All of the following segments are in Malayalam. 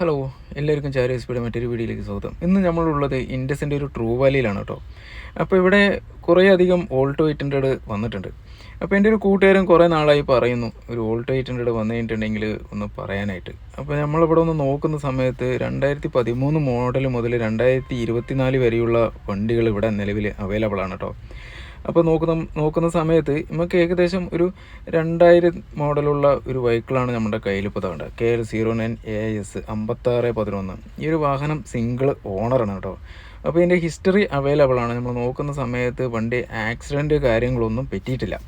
ഹലോ എല്ലാവർക്കും ചാരി എസ്പിയുടെ മറ്റൊരു വീഡിയോയിലേക്ക് സ്വാഗതം. ഇന്ന് നമ്മളുള്ളത് ഇൻഡസിന്റെ ഒരു ട്രൂ വാലിയിലാണ് കേട്ടോ. അപ്പോൾ ഇവിടെ കുറേ അധികം ഓൾട്ടോ എയ്റ്റ് ഹൺഡ്രഡ് വന്നിട്ടുണ്ട്. അപ്പോൾ എന്റെ ഒരു കൂട്ടുകാരൻ കുറേ നാളായി പറയുന്നു ഒരു ഓൾട്ടോ എയ്റ്റ് ഹൺഡ്രഡ് വന്നു കഴിഞ്ഞിട്ടുണ്ടെങ്കിൽ ഒന്ന് പറയാനായിട്ട്. അപ്പോൾ നമ്മളിവിടെ ഒന്ന് നോക്കുന്ന സമയത്ത് രണ്ടായിരത്തി പതിമൂന്ന് മോഡൽ മുതൽ രണ്ടായിരത്തി ഇരുപത്തിനാല് വരെയുള്ള വണ്ടികൾ ഇവിടെ നിലവിൽ അവൈലബിൾ ആണ് കേട്ടോ. അപ്പോൾ നോക്കുന്ന നോക്കുന്ന സമയത്ത് നമുക്ക് ഏകദേശം ഒരു രണ്ടായിരം മോഡലുള്ള ഒരു വെഹിക്കിളാണ് നമ്മുടെ കയ്യിൽ ഇപ്പോൾ തേണ്ട K L zero nine A S അമ്പത്താറ് പതിനൊന്ന്. ഈ ഒരു വാഹനം സിംഗിൾ ഓണറാണ് കേട്ടോ. അപ്പോൾ ഇതിന്റെ ഹിസ്റ്ററി അവൈലബിൾ ആണ്. നമ്മൾ നോക്കുന്ന സമയത്ത് വണ്ടി ആക്സിഡന്റ് കാര്യങ്ങളൊന്നും പറ്റിയിട്ടില്ല.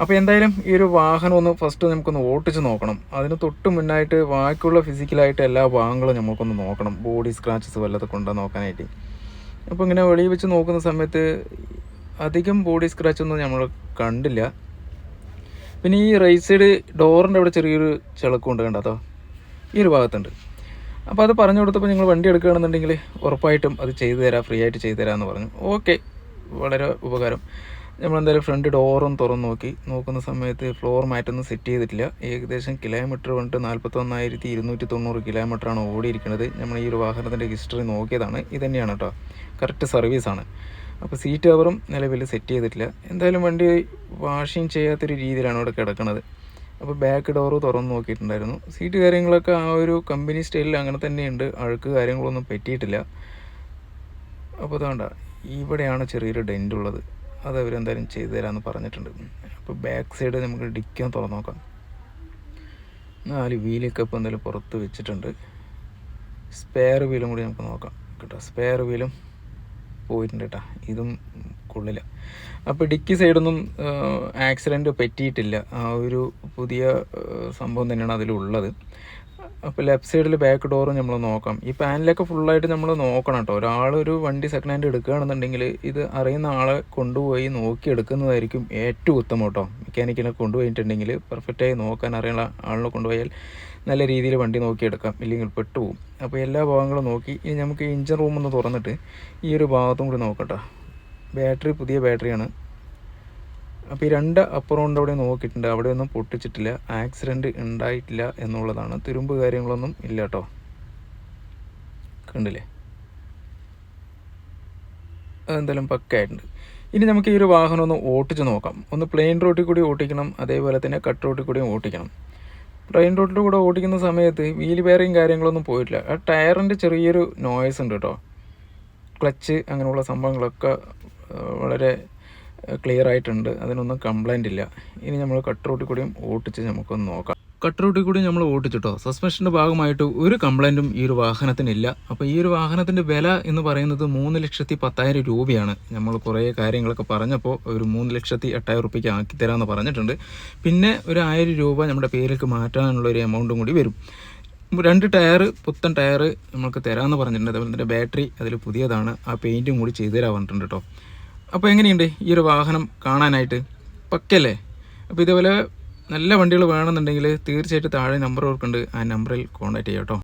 അപ്പോൾ എന്തായാലും ഈ ഒരു വാഹനം ഒന്ന് ഫസ്റ്റ് നമുക്കൊന്ന് ഓട്ടിച്ച് നോക്കണം. അതിന് തൊട്ട് മുന്നായിട്ട് ബാക്കിയുള്ള ഫിസിക്കലായിട്ട് എല്ലാ ഭാഗങ്ങളും നമുക്കൊന്ന് നോക്കണം. ബോഡി സ്ക്രാച്ചസ് വല്ലതൊക്കെ ഉണ്ടോ നോക്കാനായിട്ട്. അപ്പോൾ ഇങ്ങനെ വെളിയിൽ വെച്ച് നോക്കുന്ന സമയത്ത് അധികം ബോഡി സ്ക്രാച്ച് ഒന്നും നമ്മൾ കണ്ടില്ല. പിന്നെ ഈ റൈറ്റ് സൈഡ് ഡോറിന്റെ അവിടെ ചെറിയൊരു ചിളക്കുണ്ട് കണ്ടോ ഈ ഒരു ഭാഗത്തുണ്ട്. അപ്പോൾ അത് പറഞ്ഞു കൊടുത്തപ്പോൾ നിങ്ങൾ വണ്ടി എടുക്കുകയാണെന്നുണ്ടെങ്കിൽ ഉറപ്പായിട്ടും അത് ചെയ്തു തരാം ഫ്രീ ആയിട്ട് ചെയ്തു തരാമെന്ന് പറഞ്ഞു. ഓക്കെ വളരെ ഉപകാരം. നമ്മളെന്തായാലും ഫ്രണ്ട് ഡോറും തുറന്ന് നോക്കി. നോക്കുന്ന സമയത്ത് ഫ്ലോർ മാറ്റൊന്നും സെറ്റ് ചെയ്തിട്ടില്ല. ഏകദേശം കിലോമീറ്റർ വന്നിട്ട് നാൽപ്പത്തൊന്നായിരത്തി ഇരുന്നൂറ്റി തൊണ്ണൂറ് കിലോമീറ്ററാണ് ഓടിയിരിക്കുന്നത്. നമ്മൾ ഈ ഒരു വാഹനത്തിന്റെ ഹിസ്റ്ററി നോക്കിയതാണ്. ഇതുതന്നെയാണ് കേട്ടോ. കറക്റ്റ് സർവീസാണ് അപ്പോൾ സീറ്റ് കവറും നിലവിൽ സെറ്റ് ചെയ്തിട്ടില്ല. എന്തായാലും വണ്ടി വാഷിങ് ചെയ്യാത്തൊരു രീതിയിലാണ് ഇവിടെ കിടക്കുന്നത് അപ്പോൾ ബാക്ക് ഡോറ് തുറന്ന് നോക്കിയിട്ടുണ്ടായിരുന്നു. സീറ്റ് കാര്യങ്ങളൊക്കെ ആ ഒരു കമ്പനി സ്റ്റൈലിൽ അങ്ങനെ തന്നെയുണ്ട്. അഴുക്ക് കാര്യങ്ങളൊന്നും പറ്റിയിട്ടില്ല. അപ്പോൾ അതുകൊണ്ട ഇവിടെയാണ് ചെറിയൊരു ഡെന്റ് ഉള്ളത്. അത് അവരെന്തായാലും ചെയ്തു തരാമെന്ന് പറഞ്ഞിട്ടുണ്ട്. അപ്പോൾ ബാക്ക് സൈഡ് നമുക്ക് ഡിക്കാൻ തുറന്നു നോക്കാം. നാല് വീലൊക്കെ ഇപ്പോൾ എന്തായാലും പുറത്ത് വെച്ചിട്ടുണ്ട്. സ്പെയർ വീലും കൂടി നമുക്ക് നോക്കാം. കേട്ടോ സ്പെയർ വീലും പോയിട്ടുണ്ട് കേട്ടോ ഇതും കൊള്ളില്ല. അപ്പോൾ ഡിക്കി സൈഡൊന്നും ആക്സിഡന്റ് പറ്റിയിട്ടില്ല. ആ ഒരു പുതിയ സംഭവം തന്നെയാണ് അതിലുള്ളത്. അപ്പോൾ ലെഫ്റ്റ് സൈഡിൽ ബാക്ക് ഡോർ നമ്മൾ നോക്കാം. ഈ പാനലൊക്കെ ഫുള്ളായിട്ട് നമ്മൾ നോക്കണം കേട്ടോ ഒരാളൊരു ഒരു വണ്ടി സെക്കൻഡ് ഹാൻഡ് എടുക്കുകയാണെന്നുണ്ടെങ്കിൽ ഇത് അറിയുന്ന ആളെ കൊണ്ടുപോയി നോക്കി എടുക്കുന്നതായിരിക്കും ഏറ്റവും ഉത്തമം കേട്ടോ മെക്കാനിക്കിനെ കൊണ്ടുപോയിട്ടുണ്ടെങ്കിൽ പെർഫെക്റ്റായി നോക്കാൻ അറിയുന്ന ആളിനെ കൊണ്ടുപോയാൽ നല്ല രീതിയിൽ വണ്ടി നോക്കിയെടുക്കാം. ഇല്ലെങ്കിൽ പെട്ടുപോകും അപ്പോൾ എല്ലാ ഭാഗങ്ങളും നോക്കി. ഇനി നമുക്ക് ഇഞ്ചിൻ റൂം ഒന്ന് തുറന്നിട്ട് ഈ ഒരു ഭാഗത്തും കൂടി നോക്കട്ടോ ബാറ്ററി പുതിയ ബാറ്ററിയാണ് അപ്പോൾ ഈ രണ്ട് അപ്പുറമുണ്ട് അവിടെ നോക്കിയിട്ടുണ്ട്. അവിടെ ഒന്നും പൊട്ടിച്ചിട്ടില്ല. ആക്സിഡന്റ് ഉണ്ടായിട്ടില്ല എന്നുള്ളതാണ്. തുരുമ്പ് കാര്യങ്ങളൊന്നും ഇല്ല കേട്ടോ കണ്ടില്ലേ? അതെന്തായാലും പക്കായിട്ടുണ്ട്. ഇനി നമുക്ക് ഈ ഒരു വാഹനം ഒന്ന് ഓട്ടിച്ച് നോക്കാം. ഒന്ന് പ്ലെയിൻ റോട്ടിൽ കൂടി ഓട്ടിക്കണം അതേപോലെ തന്നെ കട്ട് റോട്ടിൽ കൂടിയും ഓട്ടിക്കണം. പ്ലെയിൻ റോട്ടിൽ കൂടെ ഓടിക്കുന്ന സമയത്ത് വീൽ ബെയറിങ് കാര്യങ്ങളൊന്നും പോയിട്ടില്ല. ആ ടയറിന്റെ ചെറിയൊരു നോയ്സ് ഉണ്ട് കേട്ടോ ക്ലച്ച് അങ്ങനെയുള്ള സംഭവങ്ങളൊക്കെ വളരെ ക്ലിയർ ആയിട്ടുണ്ട്. അതിനൊന്നും കംപ്ലൈന്റ് ഇല്ല. ഇനി നമ്മൾ കട്ട് റോട്ടിൽ കൂടിയും ഓട്ടിച്ച് നമുക്കൊന്ന് നോക്കാം. കട്ട് റൂട്ടിൽ കൂടി നമ്മൾ ഓടിച്ചിട്ടോ? സസ്പെൻഷന്റെ ഭാഗമായിട്ട് ഒരു കംപ്ലൈന്റും ഈ ഒരു വാഹനത്തിനില്ല. അപ്പോൾ ഈ ഒരു വാഹനത്തിന്റെ വില എന്ന് പറയുന്നത് മൂന്ന് ലക്ഷത്തി പത്തായിരം രൂപയാണ്. നമ്മൾ കുറേ കാര്യങ്ങളൊക്കെ പറഞ്ഞപ്പോൾ ഒരു മൂന്ന് ലക്ഷത്തി എട്ടായിരം റുപ്യക്ക് ആക്കി തരാമെന്ന് പറഞ്ഞിട്ടുണ്ട്. പിന്നെ ഒരു ആയിരം രൂപ നമ്മുടെ പേരിലേക്ക് മാറ്റാനുള്ള ഒരു എമൗണ്ടും കൂടി വരും. രണ്ട് ടയർ പുത്തൻ ടയർ നമുക്ക് തരാമെന്ന് പറഞ്ഞിട്ടുണ്ട്. അതുപോലെ തന്നെ ബാറ്ററി അതിൽ പുതിയതാണ്. ആ പെയിന്റും കൂടി ചെയ്തു തരാൻ പറഞ്ഞിട്ടുണ്ട് കേട്ടോ. അപ്പോൾ എങ്ങനെയുണ്ട് ഈ ഒരു വാഹനം കാണാനായിട്ട്? പക്കല്ലേ അപ്പോൾ ഇതേപോലെ നല്ല വണ്ടികൾ വേണമെന്നുണ്ടെങ്കിൽ തീർച്ചയായിട്ടും താഴെ നമ്പർ ഓർക്കുന്നുണ്ട് ആ നമ്പറിൽ കോൺടാക്ട് ചെയ്യാം കേട്ടോ.